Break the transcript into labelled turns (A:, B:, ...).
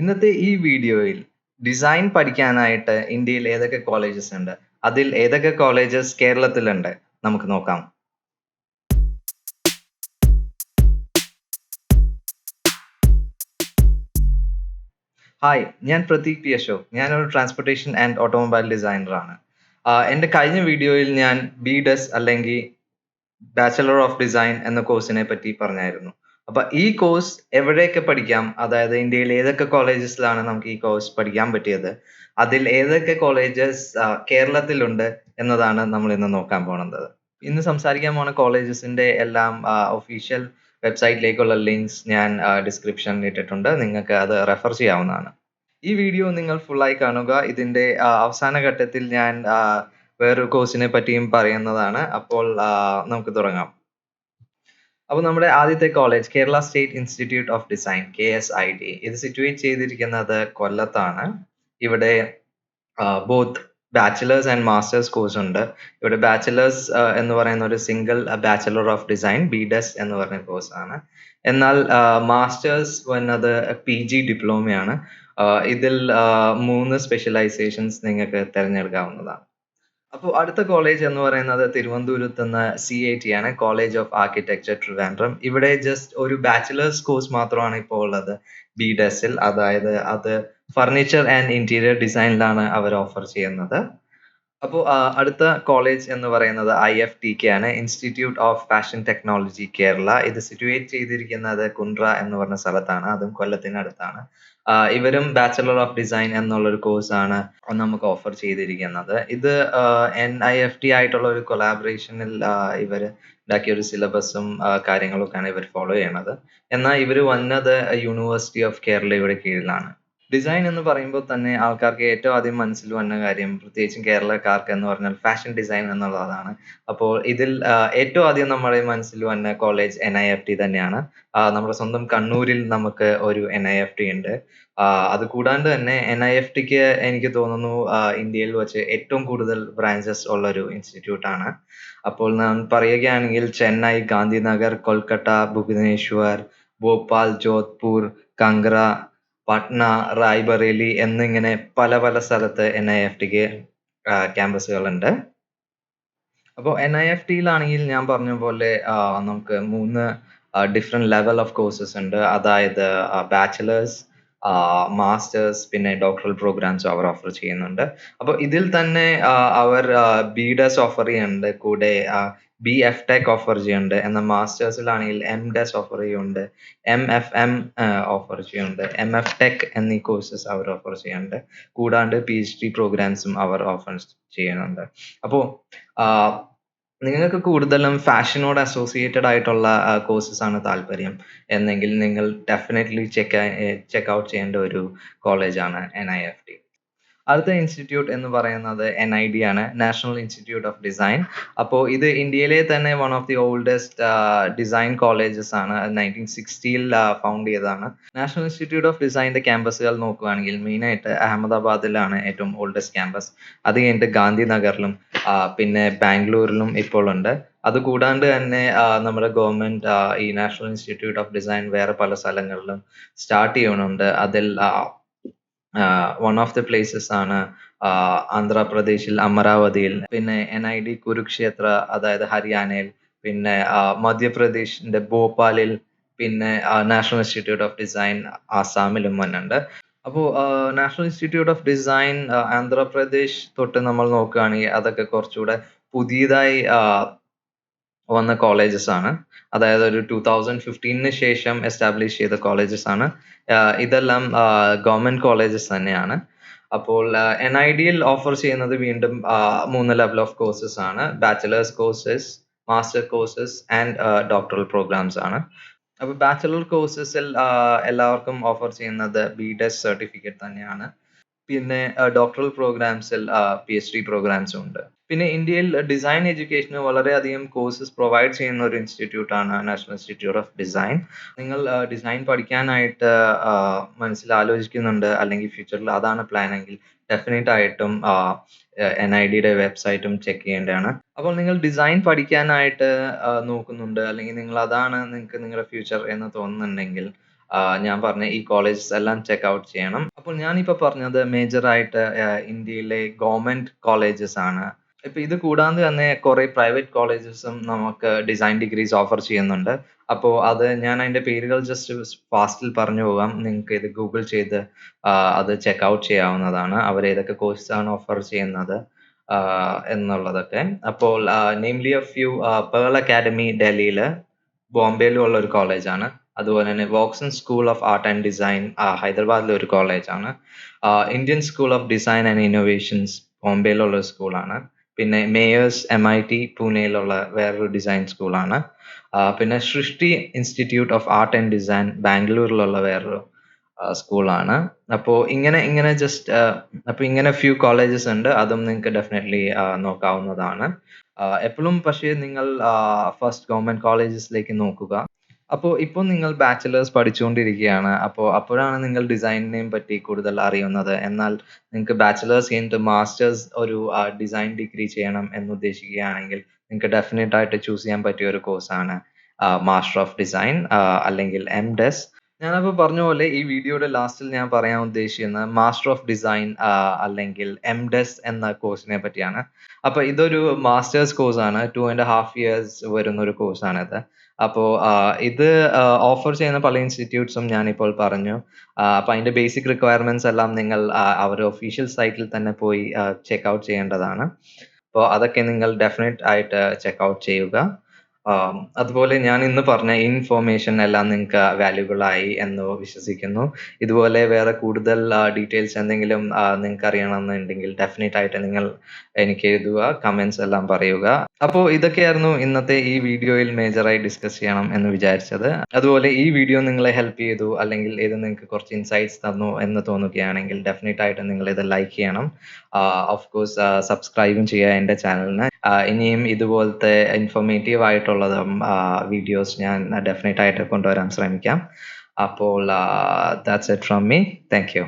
A: ഇന്നത്തെ ഈ വീഡിയോയിൽ ഡിസൈൻ പഠിക്കാനായിട്ട് ഇന്ത്യയിൽ ഏതൊക്കെ കോളേജസ് ഉണ്ട്? അതിൽ ഏതൊക്കെ കോളേജസ് കേരളത്തിലുണ്ട്? നമുക്ക് നോക്കാം. ഹായ് ഞാൻ പ്രതീക് പി അശോക്. ഞാനൊരു ട്രാൻസ്പോർട്ടേഷൻ ആൻഡ് ഓട്ടോമൊബൈൽ ഡിസൈനറാണ് എന്റെ കഴിഞ്ഞ വീഡിയോയിൽ ഞാൻ ബി ഡെസ് അല്ലെങ്കിൽ ബാച്ചലർ ഓഫ് ഡിസൈൻ എന്ന കോഴ്സിനെ പറ്റി പറഞ്ഞായിരുന്നു. അപ്പൊ ഈ കോഴ്സ് എവിടെയൊക്കെ പഠിക്കാം? അതായത് ഇന്ത്യയിൽ ഏതൊക്കെ കോളേജസിലാണ് നമുക്ക് ഈ കോഴ്സ് പഠിക്കാൻ പറ്റിയത്? അതിൽ ഏതൊക്കെ കോളേജസ് കേരളത്തിലുണ്ട് എന്നതാണ് നമ്മൾ ഇന്ന് നോക്കാൻ പോകുന്നത് ഇന്ന് സംസാരിക്കാൻ പോണ കോളേജസിന്റെ എല്ലാം ഒഫീഷ്യൽ വെബ്സൈറ്റിലേക്കുള്ള ലിങ്ക്സ് ഞാൻ ഡിസ്ക്രിപ്ഷനിൽ ഇട്ടിട്ടുണ്ട്. നിങ്ങൾക്ക് അത് റെഫർ ചെയ്യാവുന്നതാണ്. ഈ വീഡിയോ നിങ്ങൾ ഫുള്ളായി കാണുക. ഇതിന്റെ അവസാന ഘട്ടത്തിൽ ഞാൻ വേറൊരു കോഴ്സിനെ പറ്റിയും പറയുന്നതാണ്. അപ്പോൾ നമുക്ക് തുടങ്ങാം. അപ്പോൾ നമ്മുടെ ആദ്യത്തെ college Kerala state institute of design K S I D ഇത് സിറ്റുവേറ്റ് ചെയ്തിരിക്കുന്നത് കൊല്ലത്താണ്. ഇവിടെ both bachelors and masters course ഉണ്ട്. ഇവിടെ ബാച്ചിലേഴ്സ് എന്ന് പറയുന്ന ഒരു single bachelor of design B Des എന്ന് പറയുന്ന കോഴ്സ് ആണ്. എന്നാൽ മാസ്റ്റേഴ്സ് വന്നത് പി ജി ഡിപ്ലോമയാണ് ഇതിൽ മൂന്ന് സ്പെഷ്യലൈസേഷൻസ് നിങ്ങൾക്ക് തിരഞ്ഞെടുക്കാവുന്നതാണ്. അപ്പോൾ അടുത്ത കോളേജ് എന്ന് പറയുന്നത് തിരുവനന്തപുരത്ത് നിന്ന് സി ഐ ടി ആണ് കോളേജ് ഓഫ് ആർക്കിടെക്ചർ ട്രിവാൻഡ്രം ഇവിടെ ജസ്റ്റ് ഒരു ബാച്ചിലേഴ്സ് കോഴ്സ് മാത്രമാണ് ഇപ്പോൾ ഉള്ളത് ബി ഡെസിൽ അതായത് അത് ഫർണിച്ചർ ആൻഡ് ഇന്റീരിയർ ഡിസൈനിലാണ് അവർ ഓഫർ ചെയ്യുന്നത്. അപ്പോൾ അടുത്ത കോളേജ് എന്ന് പറയുന്നത് ഐ എഫ് ടി കെ ആണ്. Institute of fashion technology Kerala ഇത് സിറ്റുവേറ്റ് ചെയ്തിരിക്കുന്നത് കുണ്ട്ര എന്ന് പറഞ്ഞ സ്ഥലത്താണ്. അതും കൊല്ലത്തിനടുത്താണ് ഇവരും ബാച്ചലർ ഓഫ് ഡിസൈൻ എന്നുള്ളൊരു കോഴ്സാണ് നമുക്ക് ഓഫർ ചെയ്തിരിക്കുന്നത്. ഇത് എൻ ഐ എഫ് ടി ആയിട്ടുള്ള ഒരു കൊളാബറേഷനിൽ ഇവർ ഉണ്ടാക്കിയ ഒരു സിലബസും കാര്യങ്ങളൊക്കെയാണ് ഇവർ ഫോളോ ചെയ്യണത്. എന്നാൽ ഇവർ വന്നത് യൂണിവേഴ്സിറ്റി ഓഫ് കേരളയുടെ കീഴിലാണ്. ഡിസൈൻ എന്ന് പറയുമ്പോൾ തന്നെ ആൾക്കാർക്ക് ഏറ്റവും ആദ്യം മനസ്സിൽ വന്ന കാര്യം പ്രത്യേകിച്ചും കേരളക്കാർക്ക് എന്ന് പറഞ്ഞാൽ ഫാഷൻ ഡിസൈൻ എന്നുള്ളതാണ്. അപ്പോൾ ഇതിൽ ഏറ്റവും ആദ്യം നമ്മുടെ മനസ്സിൽ വന്ന college N I F T തന്നെയാണ്. നമ്മുടെ സ്വന്തം കണ്ണൂരിൽ നമുക്ക് ഒരു എൻ ഐ എഫ് ടി ഉണ്ട്. അത് കൂടാണ്ട് തന്നെ എൻ ഐ എഫ് ടിക്ക് എനിക്ക് തോന്നുന്നു ഇന്ത്യയിൽ വെച്ച് ഏറ്റവും കൂടുതൽ ബ്രാഞ്ചസ് ഉള്ള ഒരു ഇൻസ്റ്റിറ്റ്യൂട്ട് ആണ്. അപ്പോൾ ഞാൻ പറയുകയാണെങ്കിൽ ചെന്നൈ ഗാന്ധിനഗർ കൊൽക്കത്ത ഭുവനേശ്വർ ഭോപ്പാൽ ജോധ്പൂർ കംഗ്ര പട്ന റായ്ബറേലി എന്നിങ്ങനെ പല പല സ്ഥലത്ത് എൻ ഐ എഫ് ടിക്ക് ക്യാമ്പസുകളുണ്ട്. അപ്പോൾ എൻ ഐ എഫ് ടിയിലാണെങ്കിൽ ഞാൻ പറഞ്ഞ പോലെ നമുക്ക് മൂന്ന് ഡിഫറെന്റ് ലെവൽ ഓഫ് കോഴ്സസ് ഉണ്ട്. അതായത് ബാച്ചിലേഴ്സ് മാസ്റ്റേഴ്സ് പിന്നെ ഡോക്ടറൽ പ്രോഗ്രാംസ് അവർ ഓഫർ ചെയ്യുന്നുണ്ട്. അപ്പോൾ ഇതിൽ തന്നെ അവർ ബി ഡെസ് ഓഫർ ചെയ്യുന്നുണ്ട്. കൂടെ ബി എഫ് ടെക് ഓഫർ ചെയ്യുന്നുണ്ട്. എന്നാൽ മാസ്റ്റേഴ്സിലാണെങ്കിൽ എം ഡെസ് ഓഫർ ചെയ്യുന്നുണ്ട്. എം എഫ് എം ഓഫർ ചെയ്യുന്നുണ്ട്. എം എഫ് ടെക് എന്നീ കോഴ്സസ് അവർ ഓഫർ ചെയ്യുന്നുണ്ട്. കൂടാണ്ട് പി എച്ച് ഡി പ്രോഗ്രാംസും അവർ ഓഫർ ചെയ്യുന്നുണ്ട്. അപ്പോൾ നിങ്ങൾക്ക് കൂടുതലും ഫാഷനോട് അസോസിയേറ്റഡ് ആയിട്ടുള്ള കോഴ്സസ് ആണ് താല്പര്യം. എന്നെങ്കിൽ നിങ്ങൾ ഡെഫിനറ്റ്ലി ചെക്ക് ചെക്ക് ഔട്ട് ചെയ്യേണ്ട ഒരു കോളേജാണ് എൻ ഐ എഫ് ടി അടുത്ത ഇൻസ്റ്റിറ്റ്യൂട്ട് എന്ന് പറയുന്നത് എൻ ഐ ഡി ആണ് നാഷണൽ ഇൻസ്റ്റിറ്റ്യൂട്ട് ഓഫ് ഡിസൈൻ അപ്പോൾ ഇത് ഇന്ത്യയിലെ തന്നെ one of the oldest design colleges ആണ്. നയന്റീൻ സിക്സ്റ്റിയിൽ ഫൗണ്ട് ചെയ്തതാണ്. നാഷണൽ ഇൻസ്റ്റിറ്റ്യൂട്ട് ഓഫ് ഡിസൈന്റെ ക്യാമ്പസുകൾ നോക്കുകയാണെങ്കിൽ മെയിനായിട്ട് അഹമ്മദാബാദിലാണ് ഏറ്റവും ഓൾഡസ്റ്റ് ക്യാമ്പസ് അത് കഴിഞ്ഞിട്ട് ഗാന്ധിനഗറിലും പിന്നെ ബാംഗ്ലൂരിലും ഇപ്പോൾ ഉണ്ട്. അത് കൂടാണ്ട് തന്നെ നമ്മുടെ ഗവൺമെന്റ് ഈ നാഷണൽ ഇൻസ്റ്റിറ്റ്യൂട്ട് ഓഫ് ഡിസൈൻ വേറെ പല സ്ഥലങ്ങളിലും സ്റ്റാർട്ട് ചെയ്യണുണ്ട്. അതിൽ വൺ ഓഫ് ദി പ്ലേസസ് ആണ് ആന്ധ്രാപ്രദേശിൽ അമരാവതിയിൽ. പിന്നെ എൻ ഐ ഡി കുരുക്ഷേത്ര അതായത് ഹരിയാനയിൽ. പിന്നെ മധ്യപ്രദേശിന്റെ ഭോപ്പാലിൽ പിന്നെ നാഷണൽ ഇൻസ്റ്റിറ്റ്യൂട്ട് ഓഫ് ഡിസൈൻ ആസാമിലും വന്നുണ്ട് അപ്പോൾ national institute of design Andhra Pradesh തൊട്ട് നമ്മൾ നോക്കുകയാണെങ്കിൽ അതൊക്കെ കുറച്ചുകൂടെ പുതിയതായി വന്ന കോളേജസ് ആണ്. അതായത് ഒരു ടൂ തൗസൻഡ് ഫിഫ്റ്റീനിന് ശേഷം എസ്റ്റാബ്ലിഷ് ചെയ്ത കോളേജസ് ആണ്. ഇതെല്ലാം ഗവൺമെന്റ് കോളേജസ് തന്നെയാണ്. അപ്പോൾ എൻ ഐ ഡിയിൽ ഓഫർ ചെയ്യുന്നത് വീണ്ടും മൂന്ന് ലെവൽ ഓഫ് കോഴ്സസ് ആണ്. Bachelors courses master courses and doctoral programmes ആണ്. അപ്പോൾ ബാച്ചിലർ കോഴ്സസിൽ എല്ലാവർക്കും ഓഫർ ചെയ്യുന്നത് ബി ഡെസ് സർട്ടിഫിക്കറ്റ് തന്നെയാണ്. പിന്നെ ഡോക്ടറൽ പ്രോഗ്രാംസിൽ പി എച്ച് ഡി പ്രോഗ്രാംസും ഉണ്ട്. പിന്നെ ഇന്ത്യയിൽ ഡിസൈൻ എഡ്യൂക്കേഷന് വളരെയധികം കോഴ്സസ് പ്രൊവൈഡ് ചെയ്യുന്ന ഒരു ഇൻസ്റ്റിറ്റ്യൂട്ട് ആണ് നാഷണൽ ഇൻസ്റ്റിറ്റ്യൂട്ട് ഓഫ് ഡിസൈൻ നിങ്ങൾ ഡിസൈൻ പഠിക്കാനായിട്ട് മനസ്സിൽ ആലോചിക്കുന്നുണ്ട് അല്ലെങ്കിൽ ഫ്യൂച്ചറിൽ അതാണ് പ്ലാൻ എങ്കിൽ ഡെഫിനറ്റ് ആയിട്ടും എൻ ഐ ഡിയുടെ വെബ്സൈറ്റും ചെക്ക് ചെയ്യേണ്ടതാണ്. അപ്പോൾ നിങ്ങൾ ഡിസൈൻ പഠിക്കാനായിട്ട് നോക്കുന്നുണ്ട് അല്ലെങ്കിൽ നിങ്ങൾ അതാണ് നിങ്ങൾക്ക് നിങ്ങളുടെ ഫ്യൂച്ചർ എന്ന് തോന്നുന്നുണ്ടെങ്കിൽ ഞാൻ പറഞ്ഞ ഈ കോളേജസ് എല്ലാം ചെക്ക് ഔട്ട് ചെയ്യണം. അപ്പോൾ ഞാനിപ്പോൾ പറഞ്ഞത് മേജർ ആയിട്ട് ഇന്ത്യയിലെ ഗവൺമെന്റ് കോളേജസ് ആണ്. ഇപ്പൊ ഇത് കൂടാതെ തന്നെ കുറെ പ്രൈവറ്റ് കോളേജസും നമുക്ക് ഡിസൈൻ ഡിഗ്രീസ് ഓഫർ ചെയ്യുന്നുണ്ട്. അപ്പോൾ അത് ഞാൻ അതിന്റെ പേരുകൾ ജസ്റ്റ് ഫാസ്റ്റിൽ പറഞ്ഞു പോകാം. നിങ്ങൾക്ക് ഇത് ഗൂഗിൾ ചെയ്ത് അത് ചെക്ക് ഔട്ട് ചെയ്യാവുന്നതാണ്. അവർ ഏതൊക്കെ കോഴ്സ് ആണ് ഓഫർ ചെയ്യുന്നത് എന്നുള്ളതൊക്കെ. അപ്പോൾ namely of U Pearl Academy ഡൽഹിയിൽ ബോംബെയിലും ഉള്ള ഒരു കോളേജാണ് അതുപോലെ തന്നെ Woxsen school of art and design ഹൈദരാബാദിലെ ഒരു കോളേജാണ്. Indian school of design and innovations ബോംബെയിലുള്ള ഒരു സ്കൂളാണ് പിന്നെ മേയേഴ്സ് എം ഐ ടി പൂനെയിലുള്ള വേറൊരു ഡിസൈൻ സ്കൂളാണ് പിന്നെ Srishti institute of art and design ബാംഗ്ലൂരിലുള്ള വേറൊരു സ്കൂളാണ് അപ്പോൾ ഇങ്ങനെ ഇങ്ങനെ ജസ്റ്റ് അപ്പോൾ ഇങ്ങനെ ഫ്യൂ കോളേജസ് ഉണ്ട്. അതും നിങ്ങൾക്ക് ഡെഫിനറ്റ്ലി നോക്കാവുന്നതാണ്. എപ്പോഴും പക്ഷേ നിങ്ങൾ ഫസ്റ്റ് ഗവൺമെന്റ് കോളേജസിലേക്ക് നോക്കുക. അപ്പോൾ ഇപ്പോൾ നിങ്ങൾ ബാച്ചിലേഴ്സ് പഠിച്ചുകൊണ്ടിരിക്കുകയാണ്. അപ്പോൾ അപ്പോഴാണ് നിങ്ങൾ ഡിസൈനിനെയും പറ്റി കൂടുതൽ അറിയുന്നത്. എന്നാൽ നിങ്ങൾക്ക് ബാച്ചിലേഴ്സ് കഴിഞ്ഞിട്ട് മാസ്റ്റേഴ്സ് ഒരു ഡിസൈൻ ഡിഗ്രി ചെയ്യണം എന്ന് ഉദ്ദേശിക്കുകയാണെങ്കിൽ നിങ്ങൾക്ക് ഡെഫിനറ്റ് ആയിട്ട് ചൂസ് ചെയ്യാൻ പറ്റിയ ഒരു കോഴ്സാണ് മാസ്റ്റർ ഓഫ് ഡിസൈൻ അല്ലെങ്കിൽ എം ഡെസ് ഞാനപ്പോൾ പറഞ്ഞ പോലെ ഈ വീഡിയോയുടെ ലാസ്റ്റിൽ ഞാൻ പറയാൻ ഉദ്ദേശിക്കുന്നത് മാസ്റ്റർ ഓഫ് ഡിസൈൻ അല്ലെങ്കിൽ എം ഡെസ് എന്ന കോഴ്സിനെ പറ്റിയാണ്. അപ്പൊ ഇതൊരു മാസ്റ്റേഴ്സ് കോഴ്സാണ് ടു ആൻഡ് ഹാഫ് ഇയേഴ്സ് വരുന്ന ഒരു കോഴ്സാണ് കോഴ്സാണിത് അപ്പോൾ ഇത് ഓഫർ ചെയ്യുന്ന പല ഇൻസ്റ്റിറ്റ്യൂട്ട്സും ഞാനിപ്പോൾ പറഞ്ഞു. അപ്പൊ അതിന്റെ ബേസിക് റിക്വയർമെന്റ്സ് എല്ലാം നിങ്ങൾ അവരുടെ ഒഫീഷ്യൽ സൈറ്റിൽ തന്നെ പോയി ചെക്ക് ഔട്ട് ചെയ്യേണ്ടതാണ്. അപ്പോൾ അതൊക്കെ നിങ്ങൾ ഡെഫിനറ്റ് ആയിട്ട് ചെക്ക് ഔട്ട് ചെയ്യുക. അതുപോലെ ഞാൻ ഇന്ന് പറഞ്ഞ ഇൻഫോർമേഷൻ എല്ലാം നിങ്ങൾക്ക് വാല്യൂബിൾ ആയി എന്ന് വിശ്വസിക്കുന്നു. ഇതുപോലെ വേറെ കൂടുതൽ ഡീറ്റെയിൽസ് എന്തെങ്കിലും നിങ്ങൾക്ക് അറിയണമെന്നുണ്ടെങ്കിൽ ഡെഫിനറ്റ് ആയിട്ട് നിങ്ങൾ എനിക്ക് എഴുതുക കമന്റ്സ് എല്ലാം പറയുക. അപ്പോൾ ഇതൊക്കെയായിരുന്നു ഇന്നത്തെ ഈ വീഡിയോയിൽ മേജറായി ഡിസ്കസ് ചെയ്യണം എന്ന് വിചാരിച്ചത്. അതുപോലെ ഈ വീഡിയോ നിങ്ങളെ ഹെൽപ്പ് ചെയ്തു അല്ലെങ്കിൽ ഇത് നിങ്ങൾക്ക് കുറച്ച് ഇൻസൈറ്റ്സ് തന്നു എന്ന് തോന്നുകയാണെങ്കിൽ ഡെഫിനറ്റ് ആയിട്ട് നിങ്ങൾ ഇത് ലൈക്ക് ചെയ്യണം. ഓഫ് കോഴ്സ് സബ്സ്ക്രൈബും ചെയ്യുക എന്റെ ചാനലിന് ഇനിയും ഇതുപോലത്തെ ഇൻഫോർമേറ്റീവ് ആയിട്ടുള്ളതും വീഡിയോസ് ഞാൻ ഡെഫിനറ്റ് ആയിട്ട് കൊണ്ടുവരാൻ ശ്രമിക്കാം. അപ്പോൾ that's it from me thank you